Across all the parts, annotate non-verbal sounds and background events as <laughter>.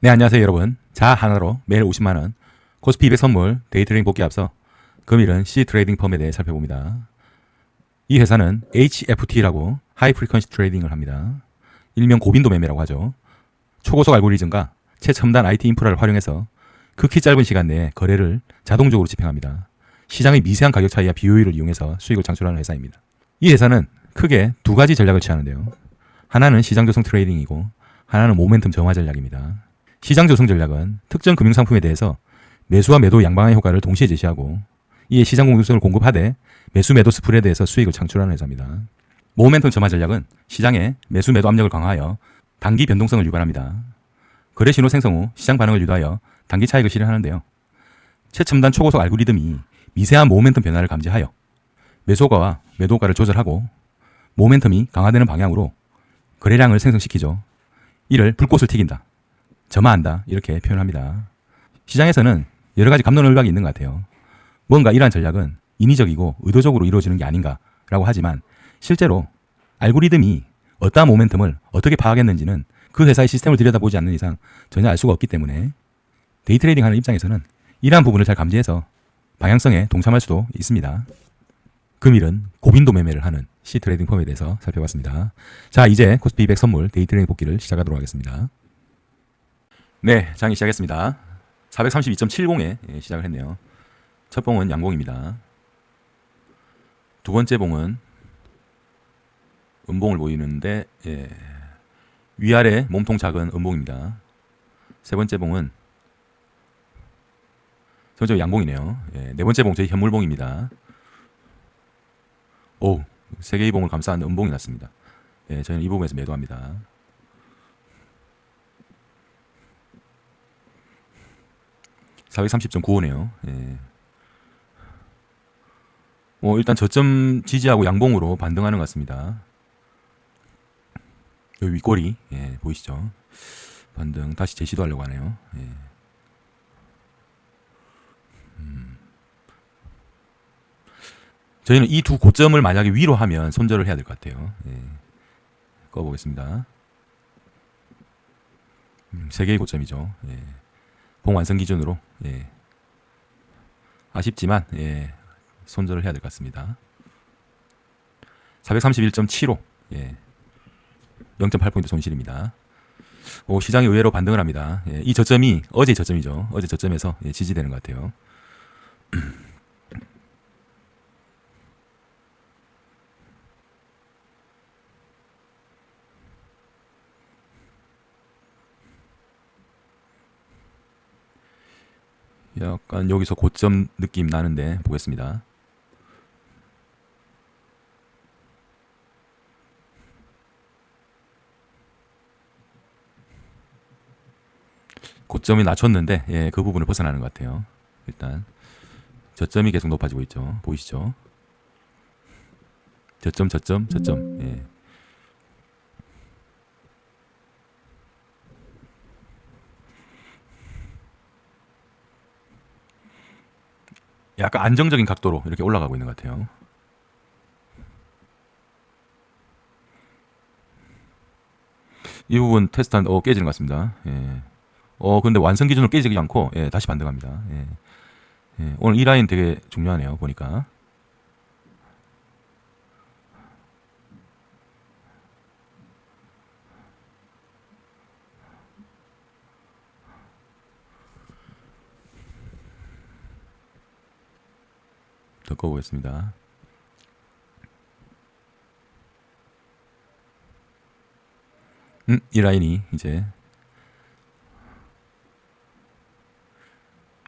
네, 안녕하세요, 여러분. 자 하나로 매일 50만 원 코스피 200 선물 데이 트레이딩 복귀 앞서 금일은 C 트레이딩 펌에 대해 살펴봅니다. 이 회사는 HFT라고 하이 프리퀀시 트레이딩을 합니다. 일명 고빈도 매매라고 하죠. 초고속 알고리즘과 최첨단 IT 인프라를 활용해서 극히 짧은 시간 내에 거래를 자동적으로 집행합니다. 시장의 미세한 가격 차이와 BOE를 이용해서 수익을 창출하는 회사입니다. 이 회사는 크게 두 가지 전략을 취하는데요. 하나는 시장 조성 트레이딩이고 하나는 모멘텀 정화 전략입니다. 시장 조성 전략은 특정 금융 상품에 대해서 매수와 매도 양방의 효과를 동시에 제시하고 이에 시장 공급성을 공급하되 매수 매도 스프레드에서 수익을 창출하는 회사입니다. 모멘텀 점화 전략은 시장에 매수 매도 압력을 강화하여 단기 변동성을 유발합니다. 거래 신호 생성 후 시장 반응을 유도하여 단기 차익을 실현하는데요. 최첨단 초고속 알고리즘이 미세한 모멘텀 변화를 감지하여 매수가와 매도가를 조절하고 모멘텀이 강화되는 방향으로 거래량을 생성시키죠. 이를 불꽃을 튀긴다. 점화한다. 이렇게 표현합니다. 시장에서는 여러 가지 감론을박이 있는 것 같아요. 뭔가 이러한 전략은 인위적이고 의도적으로 이루어지는 게 아닌가라고 하지만 실제로 알고리즘이 어떠한 모멘텀을 어떻게 파악했는지는 그 회사의 시스템을 들여다보지 않는 이상 전혀 알 수가 없기 때문에 데이 트레이딩 하는 입장에서는 이러한 부분을 잘 감지해서 방향성에 동참할 수도 있습니다. 금일은 고빈도 매매를 하는 C 트레이딩 펌에 대해서 살펴봤습니다. 자, 이제 코스피 200 선물 데이 트레이딩 복귀를 시작하도록 하겠습니다. 네, 장이 시작했습니다. 432.70에 예, 시작을 했네요. 첫 봉은 양봉입니다. 두 번째 봉은 음봉을 보이는데 예, 위아래 몸통 작은 음봉입니다. 세 번째 봉은 세 번째 양봉이네요. 예, 네 번째 봉 저희 현물봉입니다. 오, 세 개의 봉을 감싸는 음봉이 났습니다. 예, 저희는 이 부분에서 매도합니다. (430.95네요) 예. 뭐 일단 저점 지지하고 양봉으로 반등하는 것 같습니다. 여기 윗꼬리 예, 보이시죠? 반등 다시 재시도 하려고 하네요. 예. 음. 저희는 이 두 고점을 만약에 위로 하면 손절을 해야 될 것 같아요. 예. 꺼보겠습니다. 음, 세 개의 고점이죠. 예. 봉 완성 기준으로 예. 아쉽지만 예. 손절을 해야 될 것 같습니다. 431.75 예. 0.8포인트 손실입니다. 오, 시장이 의외로 반등을 합니다. 예, 이 저점이 어제 저점이죠. 어제 저점에서 예, 지지되는 것 같아요. 약간 여기서 고점 느낌 나는데 보겠습니다. 고점이 낮췄는데 예, 그 부분을 벗어나는 것 같아요. 일단 저점이 계속 높아지고 있죠. 보이시죠? 저점 저점 저점 예. 약간 안정적인 각도로 이렇게 올라가고 있는 것 같아요. 이 부분 테스트한 어 깨지는 것 같습니다. 예. 어 근데 완성 기준으로 깨지지 않고 예, 다시 반등합니다. 예. 예, 오늘 이 라인 되게 중요하네요. 보니까. 덮어보겠습니다. 음, 이 라인이 이제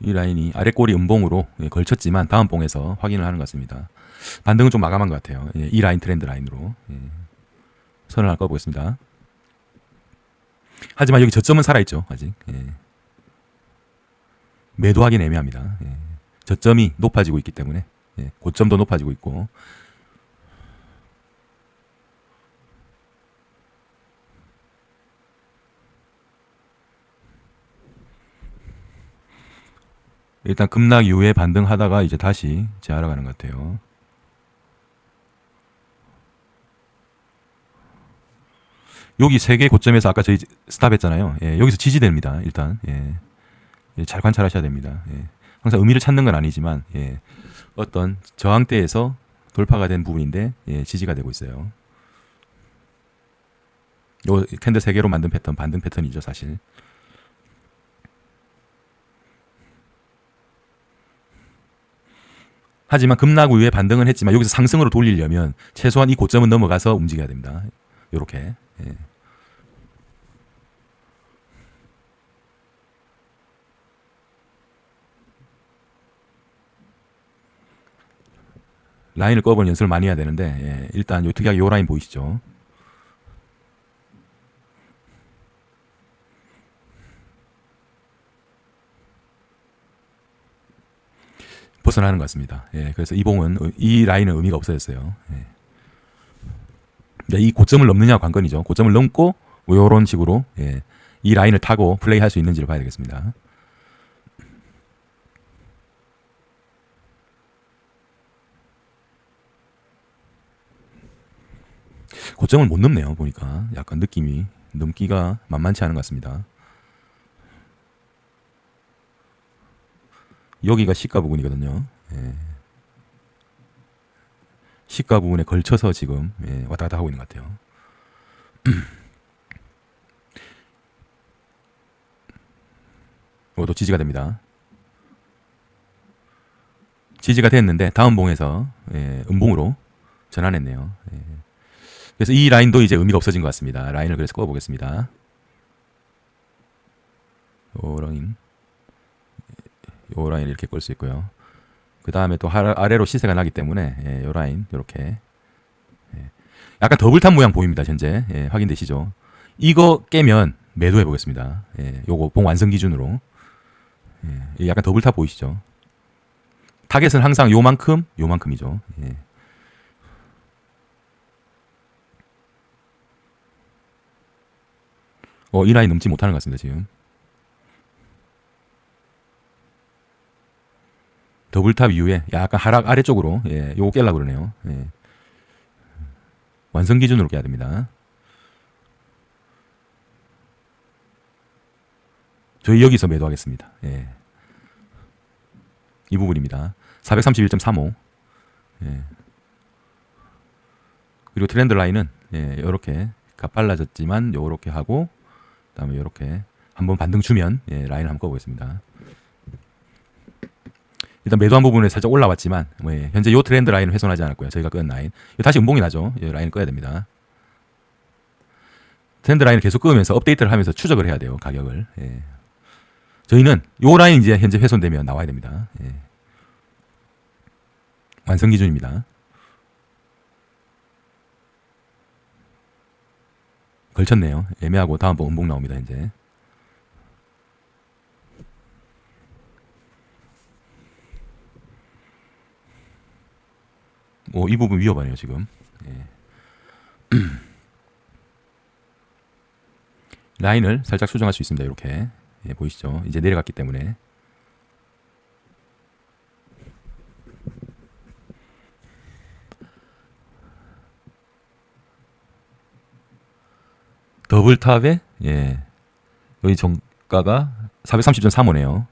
이 라인이 아래 꼬리 음봉으로 예, 걸쳤지만 다음 봉에서 확인을 하는 것 같습니다. 반등은 좀 마감한 것 같아요. 예, 이 라인 트렌드 라인으로 예, 선을 할까 보겠습니다. 하지만 여기 저점은 살아있죠. 아직 예. 매도하기는 애매합니다. 예. 저점이 높아지고 있기 때문에 예, 고점도 높아지고 있고 일단 급락 이후에 반등하다가 이제 다시 재하러 가는 것 같아요. 여기 세 개 고점에서 아까 저희 스탑했잖아요. 예, 여기서 지지됩니다. 일단 예. 예, 잘 관찰하셔야 됩니다. 예. 항상 의미를 찾는 건 아니지만 예. 어떤 저항대에서 돌파가 된 부분인데 예, 지지가 되고 있어요. 요 캔들 세 개로 만든 패턴 반등 패턴이죠, 사실. 하지만 급락 이후에 반등은 했지만 여기서 상승으로 돌리려면 최소한 이 고점은 넘어가서 움직여야 됩니다. 요렇게. 예. 라인을 꺼보는 연습을 많이 해야 되는데 예, 일단 요 특이하게 요 라인 보이시죠? 벗어나는 것 같습니다. 예, 그래서 이 봉은 의- 이 라인은 의미가 없어졌어요. 예. 이 고점을 넘느냐 관건이죠. 고점을 넘고 뭐 요런 식으로 예, 이 라인을 타고 플레이할 수 있는지를 봐야 되겠습니다. 고점을 못 넘네요. 보니까 약간 느낌이 넘기가 만만치 않은 것 같습니다. 여기가 시가 부분이거든요. 예. 시가 부분에 걸쳐서 지금 예, 왔다 갔다 하고 있는 것 같아요. <clears throat> 이것도 지지가 됩니다. 지지가 됐는데 다음 봉에서 예, 음봉으로 전환했네요. 예. 그래서 이 라인도 이제 의미가 없어진 것 같습니다. 라인을 그래서 꺼 보겠습니다. 요 라인, 요 라인 이렇게 끌 수 있고요. 그 다음에 또 하- 아래로 시세가 나기 때문에 예, 요 라인 이렇게 예. 약간 더블탑 모양 보입니다. 현재 예, 확인되시죠? 이거 깨면 매도해 보겠습니다. 예, 요거 봉 완성 기준으로 예, 이 약간 더블탑 보이시죠? 타겟은 항상 요만큼 요만큼이죠. 예. 어, 이 라인 넘지 못하는 것 같습니다, 지금. 더블탑 이후에 약간 하락 아래쪽으로, 예, 요거 깰라 그러네요. 예. 완성 기준으로 깨야 됩니다. 저희 여기서 매도하겠습니다. 예. 이 부분입니다. 431.35. 예. 그리고 트렌드 라인은 예, 이렇게 가빨라졌지만 요렇게 하고 그 다음에 이렇게 한번 반등 주면 예, 라인을 한번 꺼보겠습니다. 일단 매도한 부분에 살짝 올라왔지만 뭐, 예, 현재 요 트렌드 라인을 훼손하지 않았고요. 저희가 끈 라인 다시 음봉이 나죠. 이 라인 꺼야 됩니다. 트렌드 라인을 계속 끄면서 업데이트를 하면서 추적을 해야 돼요. 가격을. 예. 저희는 요 라인 이제 현재 훼손되면 나와야 됩니다. 예. 완성 기준입니다. 걸쳤네요. 애매하고 다음 번 음봉 나옵니다. 이제. 뭐 이 부분 위험하네요 지금. 예. <clears throat> 라인을 살짝 수정할 수 있습니다. 이렇게 예, 보이시죠? 이제 내려갔기 때문에 더블탑에 예 여기 정가가 430.35네요.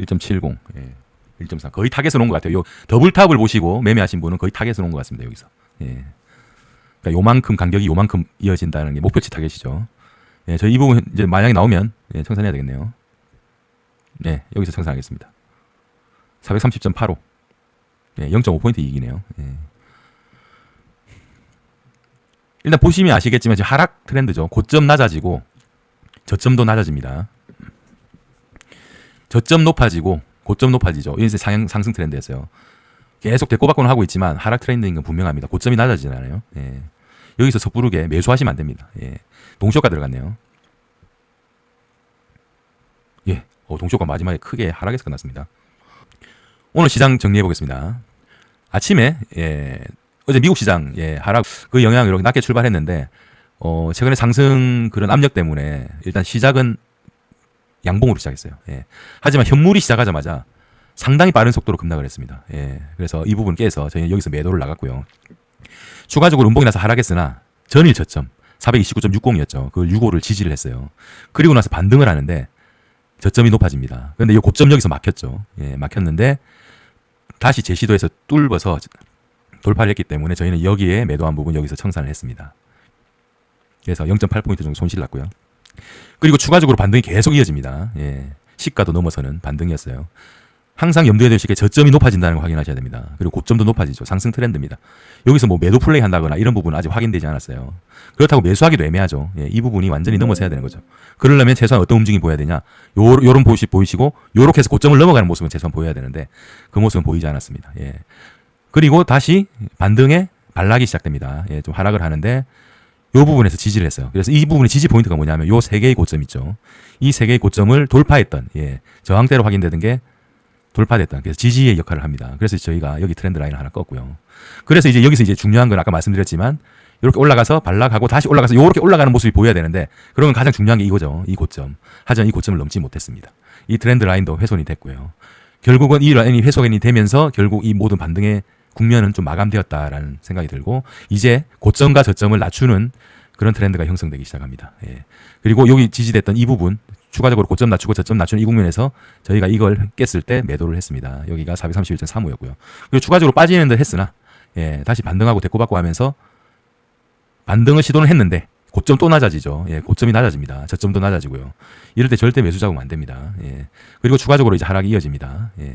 1.70 예. 1.3 거의 타겟을 놓은 것 같아요. 요 더블탑을 보시고 매매하신 분은 거의 타겟을 놓은 것 같습니다. 여기서 예. 그러니까 요만큼 간격이 요만큼 이어진다는 게 목표치 타겟이죠. 예, 저이 부분 이제 만약에 나오면 예, 청산해야 되겠네요. 네, 여기서 청산하겠습니다. 430.85. 예, 0.5포인트 이익이네요. 예. 일단 보시면 아시겠지만 지금 하락 트렌드죠. 고점 낮아지고 저점도 낮아집니다. 저점 높아지고 고점 높아지죠. 이게 상향, 상승 트렌드였어요. 계속 대꼬박고는 하고 있지만 하락 트렌드인 건 분명합니다. 고점이 낮아지잖아요. 예. 여기서 섣부르게 매수하시면 안 됩니다. 예. 동시효과 들어갔네요. 예. 어, 동시효과 마지막에 크게 하락해서 끝났습니다. 오늘 시장 정리해 보겠습니다. 아침에 예, 어제 미국 시장 예, 하락 그 영향으로 이렇게 낮게 출발했는데 어, 최근에 상승 그런 압력 때문에 일단 시작은 양봉으로 시작했어요. 예. 하지만 현물이 시작하자마자 상당히 빠른 속도로 급락을 했습니다. 예. 그래서 이 부분 깨서 저희는 여기서 매도를 나갔고요. 추가적으로 음봉이 나서 하락했으나 전일 저점 429.60이었죠. 그걸 65를 지지를 했어요. 그리고 나서 반등을 하는데 저점이 높아집니다. 그런데 이 고점 여기서 막혔죠. 예, 막혔는데 다시 재시도해서 뚫어서 돌파를 했기 때문에 저희는 여기에 매도한 부분 여기서 청산을 했습니다. 그래서 0.8포인트 정도 손실 났고요. 그리고 추가적으로 반등이 계속 이어집니다. 예. 시가도 넘어서는 반등이었어요. 항상 염두에 두실 게 저점이 높아진다는 걸 확인하셔야 됩니다. 그리고 고점도 높아지죠. 상승 트렌드입니다. 여기서 뭐 매도 플레이 한다거나 이런 부분은 아직 확인되지 않았어요. 그렇다고 매수하기도 애매하죠. 예, 이 부분이 완전히 넘어서야 되는 거죠. 그러려면 최소한 어떤 움직임이 보여야 되냐? 요, 요런 보시 보이시고 요렇게 해서 고점을 넘어가는 모습은 최소한 보여야 되는데 그 모습은 보이지 않았습니다. 예. 그리고 다시 반등에 반락이 시작됩니다. 예, 좀 하락을 하는데 요 부분에서 지지를 했어요. 그래서 이 부분의 지지 포인트가 뭐냐면 요 세 개의 고점 있죠. 이 세 개의 고점을 돌파했던 예, 저항대로 확인되던 게 돌파됐던 그래서 지지의 역할을 합니다. 그래서 저희가 여기 트렌드 라인을 하나 껐고요. 그래서 이제 여기서 이제 중요한 건 아까 말씀드렸지만 이렇게 올라가서 반락하고 다시 올라가서 이렇게 올라가는 모습이 보여야 되는데 그러면 가장 중요한 게 이거죠. 이 고점. 하지만 이 고점을 넘지 못했습니다. 이 트렌드 라인도 훼손이 됐고요. 결국은 이 라인이 훼손이 되면서 결국 이 모든 반등의 국면은 좀 마감되었다라는 생각이 들고 이제 고점과 저점을 낮추는 그런 트렌드가 형성되기 시작합니다. 예. 그리고 여기 지지됐던 이 부분 추가적으로 고점 낮추고 저점 낮추는 이 국면에서 저희가 이걸 깼을 때 매도를 했습니다. 여기가 431.35였고요. 그리고 추가적으로 빠지는 듯 했으나 예, 다시 반등하고 대꾸받고 하면서 반등을 시도는 했는데 고점 또 낮아지죠. 예, 고점이 낮아집니다. 저점도 낮아지고요. 이럴 때 절대 매수 작업 안 됩니다. 예. 그리고 추가적으로 이제 하락이 이어집니다. 예.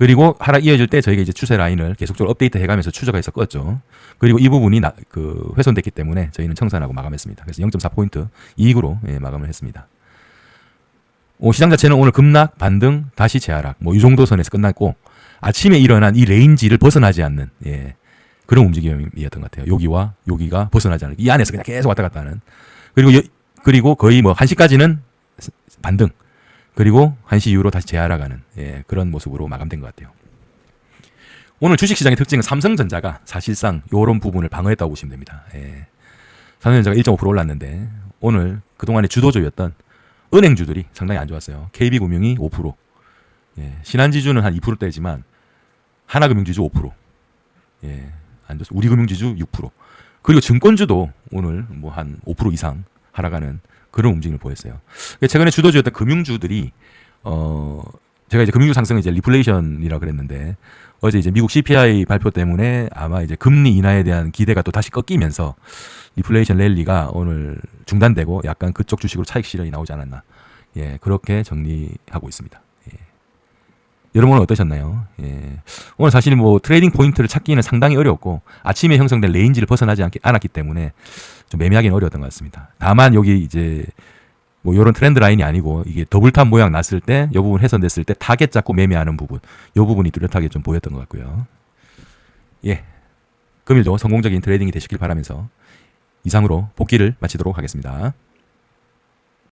그리고 하락 이어질 때 저희가 이제 추세 라인을 계속적으로 업데이트 해가면서 추적해서 껐죠. 그리고 이 부분이 나, 그 훼손됐기 때문에 저희는 청산하고 마감했습니다. 그래서 0.4포인트 이익으로 예, 마감을 했습니다. 오, 시장 자체는 오늘 급락, 반등, 다시 재하락, 뭐 이 정도 선에서 끝났고 아침에 일어난 이 레인지를 벗어나지 않는 예, 그런 움직임이었던 것 같아요. 여기와 여기가 벗어나지 않는 이 안에서 그냥 계속 왔다 갔다 하는 그리고 여, 그리고 거의 뭐 1시까지는 반등 그리고 1시 이후로 다시 재하락하는 예, 그런 모습으로 마감된 것 같아요. 오늘 주식시장의 특징은 삼성전자가 사실상 이런 부분을 방어했다고 보시면 됩니다. 예. 삼성전자가 1.5% 올랐는데 오늘 그동안의 주도주였던 은행주들이 상당히 안 좋았어요. KB금융이 5%, 예, 신한지주는 한 2%대지만 하나금융지주 5%, 예, 안 좋습니다. 우리금융지주 6%. 그리고 증권주도 오늘 뭐 한 5% 이상 하락하는 그런 움직임을 보였어요. 최근에 주도주였던 금융주들이 어 제가 이제 금융주 상승은 이제 리플레이션이라 그랬는데 어제 이제 미국 CPI 발표 때문에 아마 이제 금리 인하에 대한 기대가 또 다시 꺾이면서 리플레이션 랠리가 오늘 중단되고 약간 그쪽 주식으로 차익 실현이 나오지 않았나. 예, 그렇게 정리하고 있습니다. 예. 여러분은 어떠셨나요? 예. 오늘 사실 뭐 트레이딩 포인트를 찾기는 상당히 어려웠고 아침에 형성된 레인지를 벗어나지 않기, 않았기 때문에 좀 매매하기는 어려웠던 것 같습니다. 다만 여기 이제 뭐 이런 트렌드 라인이 아니고 이게 더블탑 모양 났을 때 이 부분 훼손됐을 때 타겟 잡고 매매하는 부분 이 부분이 뚜렷하게 좀 보였던 것 같고요. 예. 금일도 성공적인 트레이딩이 되시길 바라면서 이상으로 복귀를 마치도록 하겠습니다.